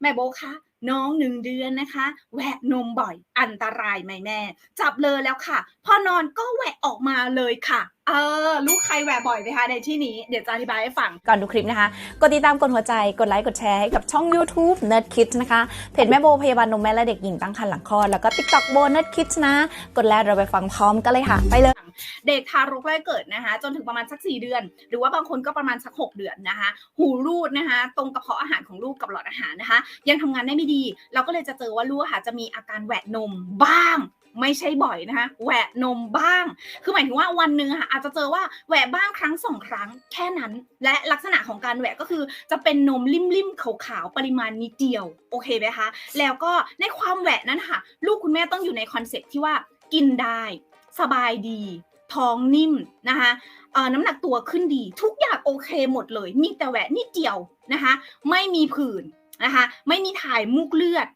แม่โบคะน้องหนึ่งเดือนนะคะ แหวะนมบ่อยอันตรายไหมแม่ จับเลยแล้วค่ะ พอนอนก็แหวะออกมาเลยค่ะ เออ ลูกใครแหวะบ่อยไหมคะในที่นี้ เดี๋ยวจะอธิบายให้ฟัง ก่อนดูคลิปนะคะ กดติดตามกดหัวใจ กดไลค์ กดแชร์ให้กับช่อง YouTube Nerd Kids นะคะ เพจแม่โบพยาบาลนมแม่และเด็กหญิงตั้งครรภ์หลังคลอด แล้วก็ TikTok โบ Nerd Kids นะ กดแล้วเราไปฟังพร้อมกันเลยค่ะ ไปเลย เด็กทารกแรกเกิดนะคะ จนถึงประมาณสัก 4 เดือน หรือว่าบางคนก็ประมาณสัก 6 เดือนนะคะ หูรูดนะคะ ตรงกระเพาะอาหารของลูกกับหลอดอาหารนะคะ ยังทำงานได้ไม่ดี เราก็เลยจะเจอว่าลูกค่ะจะมีอาการแหวะนมบ้าง ไม่ใช่บ่อยนะคะแหวะนมบ้าง คือหมายถึงว่าวันหนึ่งค่ะอาจจะเจอว่าแหวะบ้างครั้งสองครั้งแค่นั้น และลักษณะของการแหวะก็คือจะเป็นนมลิ่มๆขาวๆปริมาณนิดเดียวโอเคไหมคะแล้วก็ในความแหวะนั้นค่ะ ลูกคุณแม่ต้องอยู่ในคอนเซ็ปที่ว่ากินได้ สบายดี ท้องนิ่มนะคะน้ำหนักตัวขึ้นดี ทุกอย่างโอเคหมดเลย มีแต่แหวะนิดเดียวนะคะ ไม่มีผื่น นะคะไม่มีถ่ายมูกเลือด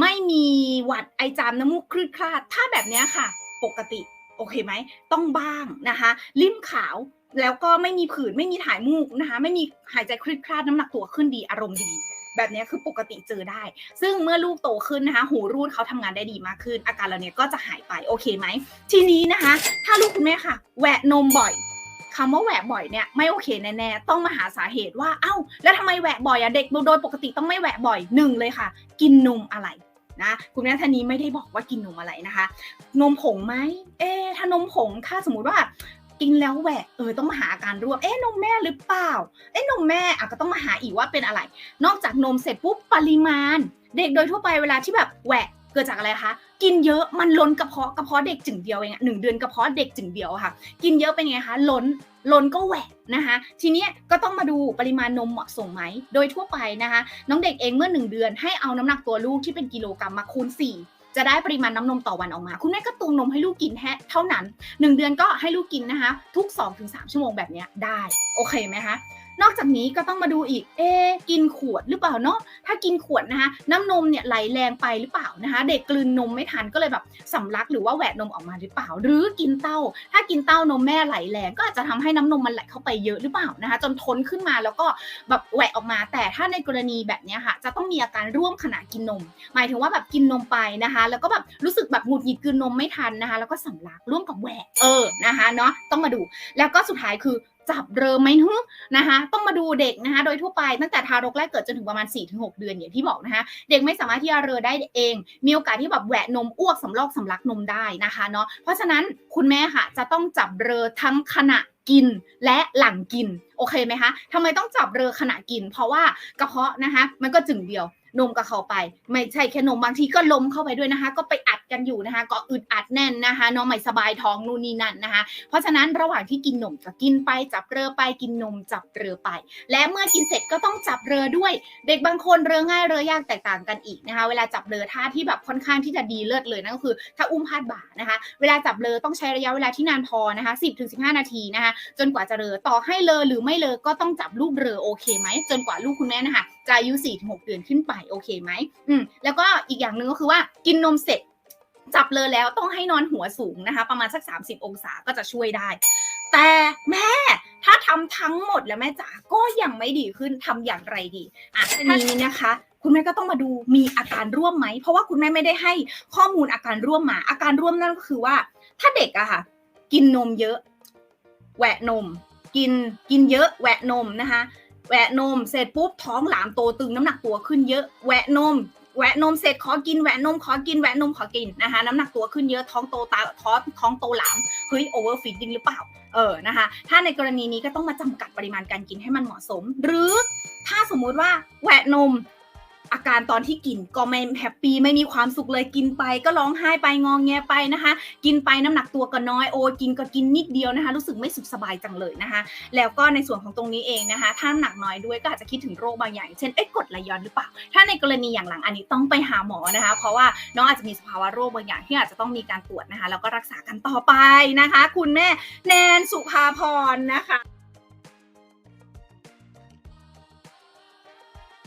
ไม่มีหวัดไอจามน้ำมูกคลืดคลาด ถ้าแบบนี้ค่ะ ปกติโอเคไหมต้องบ้างนะคะริมขาวแล้วก็ไม่มีผื่นไม่มีถ่ายมูกนะคะไม่มีหายใจคลืดคลาดน้ำหนักตัวขึ้นดีอารมณ์ดีแบบนี้คือปกติเจอได้ ซึ่งเมื่อลูกโตขึ้นนะคะ หูรูดเขาทำงานได้ดีมากขึ้น อาการเหล่านี้ก็จะหายไป โอเคไหม ทีนี้นะคะ ถ้าลูกคุณแม่ค่ะ แหวะนมบ่อย คำว่าแหวะบ่อยเนี่ยไม่โอเคแน่ๆต้องมาหาสาเหตุว่า เอ้า แล้วทำไมแหวะบ่อยอะเด็กโดยปกติต้องไม่แหวะบ่อยหนึ่งเลยค่ะ กินนมอะไรนะคุณแม่ท่านนี้ไม่ได้บอกว่ากินนมอะไรนะคะ นมผงไหมเอ๊ถ้านมผงถ้าสมมุติว่ากินแล้วแหวะเออต้องมาหาการร่วมเอ๊ะนมแม่หรือเปล่า เอ๊ะนมแม่อะก็ต้องมาหาอีกว่าเป็นอะไร นอกจากนมเสร็จปุ๊บปริมาณ เด็กโดยทั่วไปเวลาที่แบบแหวะ เกิดจากอะไรคะ กินเยอะมันล้นกระเพาะกระเพาะเด็กจึงเดียวเองหนึ่งเดือนกระเพาะเด็กจึงเดียวค่ะ กินเยอะเป็นไงคะล้นล้นก็แหวะนะคะ ทีนี้ก็ต้องมาดูปริมาณนมเหมาะสมไหม โดยทั่วไปนะคะ น้องเด็กเองเมื่อหนึ่งเดือนให้เอาน้ำหนักตัวลูกที่เป็นกิโลกรัมมาคูณ 4จะได้ปริมาณน้ำนมต่อวันออกมา คุณแม่ก็ตวงนมให้ลูกกินแค่เท่านั้น 1 เดือนก็ให้ลูกกินนะคะ ทุก 2-3 ชั่วโมงแบบนี้ได้ โอเคไหมคะ นอกจากนี้ก็ต้องมาดูอีก เอ๊กินขวดหรือเปล่าเนาะ ถ้ากินขวดนะคะ น้ำนมเนี่ยไหลแรงไปหรือเปล่านะคะ เด็กกลืนนมไม่ทันก็เลยแบบสำลักหรือว่าแหวะนมออกมาหรือเปล่า หรือกินเต้า ถ้ากินเต้านมแม่ไหลแรงก็อาจจะทำให้น้ำนมมันไหลเข้าไปเยอะหรือเปล่านะคะ จนทนขึ้นมาแล้วก็แบบแหวะออกมา แต่ถ้าในกรณีแบบนี้ค่ะ จะต้องมีอาการร่วมขณะกินนม หมายถึงว่าแบบกินนมไปนะคะ แล้วก็แบบรู้สึกแบบหงุดหงิดกลืนนมไม่ทันนะคะ แล้วก็สำลักร่วมกับแหวะเออนะคะเนาะต้องมาดู แล้วก็สุดท้ายคือ จับเริ่มไหมฮึนะคะ ต้องมาดูเด็กนะคะ โดยทั่วไปตั้งแต่ทารกแรกเกิดจนถึงประมาณ 4-6 เดือนอย่างที่บอกนะคะ เด็กไม่สามารถที่จะเรอได้เอง มีโอกาสที่แบบแหวะนมอ้วกสำลอกสำลักนมได้นะคะเนาะเพราะฉะนั้นคุณแม่ค่ะ จะต้องจับเรอทั้งขณะกินและหลังกิน โอเคไหมคะทำไมต้องจับเรอขณะกิน เพราะว่ากระเพาะนะคะ มันก็จึงเดียว นมก็เขาไป ไม่ใช่แค่นมบางทีก็ลมเข้าไปด้วยนะคะ ก็ไปอัดกันอยู่นะคะ ก็อึดอัดแน่นนะคะน้องไม่สบายท้องนู่นนี่นั่นนะคะ เพราะฉะนั้นระหว่างที่กินนมก็กินไปจับเรือไปกินนมจับเรือไป และเมื่อกินเสร็จก็ต้องจับเรือด้วย เด็กบางคนเรือง่ายเรือยากแตกต่างกันอีกนะคะ เวลาจับเรือท่าที่แบบค่อนข้างที่จะดีเลิศเลยนั่นก็คือ ถ้าอุ้มพาดบ่านะคะ เวลาจับเรือต้องใช้ระยะเวลาที่นานพอนะคะ 10-15 นาทีนะคะ จนกว่าจะเรือต่อให้เลอหรือไม่เลอก็ต้องจับลูกเรือโอเคไหมจนกว่าลูกคุณแม่นะคะ จะอายุ4-6เดือนขึ้นไปโอเคไหมอืมแล้วก็อีกอย่างหนึ่งก็คือว่ากินนมเสร็จจับเลยแล้วต้องให้นอนหัวสูงนะคะ ประมาณสัก 30 องศาก็จะช่วยได้ แต่แม่ถ้าทำทั้งหมดแล้วแม่จ๋าก็ยังไม่ดีขึ้นทำอย่างไรดีอะทีนี้นะคะ คุณแม่ก็ต้องมาดูมีอาการร่วมไหม เพราะว่าคุณแม่ไม่ได้ให้ข้อมูลอาการร่วมมา อาการร่วมนั่นก็คือว่า ถ้าเด็กอะค่ะ กินนมเยอะ แหวะนม กินกินเยอะแหวะนมนะคะ แหวะนมเสร็จปุ๊บท้องหลามโตตึงน้ำหนักตัวขึ้นเยอะแหวะนมแหวะนมเสร็จขอกินแหวะนมขอกินแหวะนมขอกินนะคะน้ำหนักตัวขึ้นเยอะท้องโตตาท้องท้องโตหลามเฮ้ยโอเวอร์ฟีดดิ้งหรือเปล่าเออนะคะถ้าในกรณีนี้ก็ต้องมาจำกัดปริมาณการกินให้มันเหมาะสม หรือถ้าสมมุติว่าแหวะนม อาการตอนที่กินก็ไม่แฮปปี้ไม่มีความสุขเลยกินไป ก็ร้องไห้ไปงองแงไปนะคะ กินไปน้ำหนักตัวก็น้อยโอ้กินก็กินนิดเดียวนะคะ รู้สึกไม่สุขสบายจังเลยนะคะ แล้วก็ในส่วนของตรงนี้เองนะคะ ถ้าน้ำหนักน้อยด้วยก็อาจจะคิดถึงโรคบางอย่าง เช่นเอ๊ะกดไหลย้อนหรือเปล่า ถ้าในกรณีอย่างหลังอันนี้ต้องไปหาหมอนะคะ เพราะว่าน้องอาจจะมีสภาวะโรคบางอย่างที่อาจจะต้องมีการตรวจนะคะ แล้วก็รักษากันต่อไปนะคะ คุณแม่แนนสุภาพรนะคะ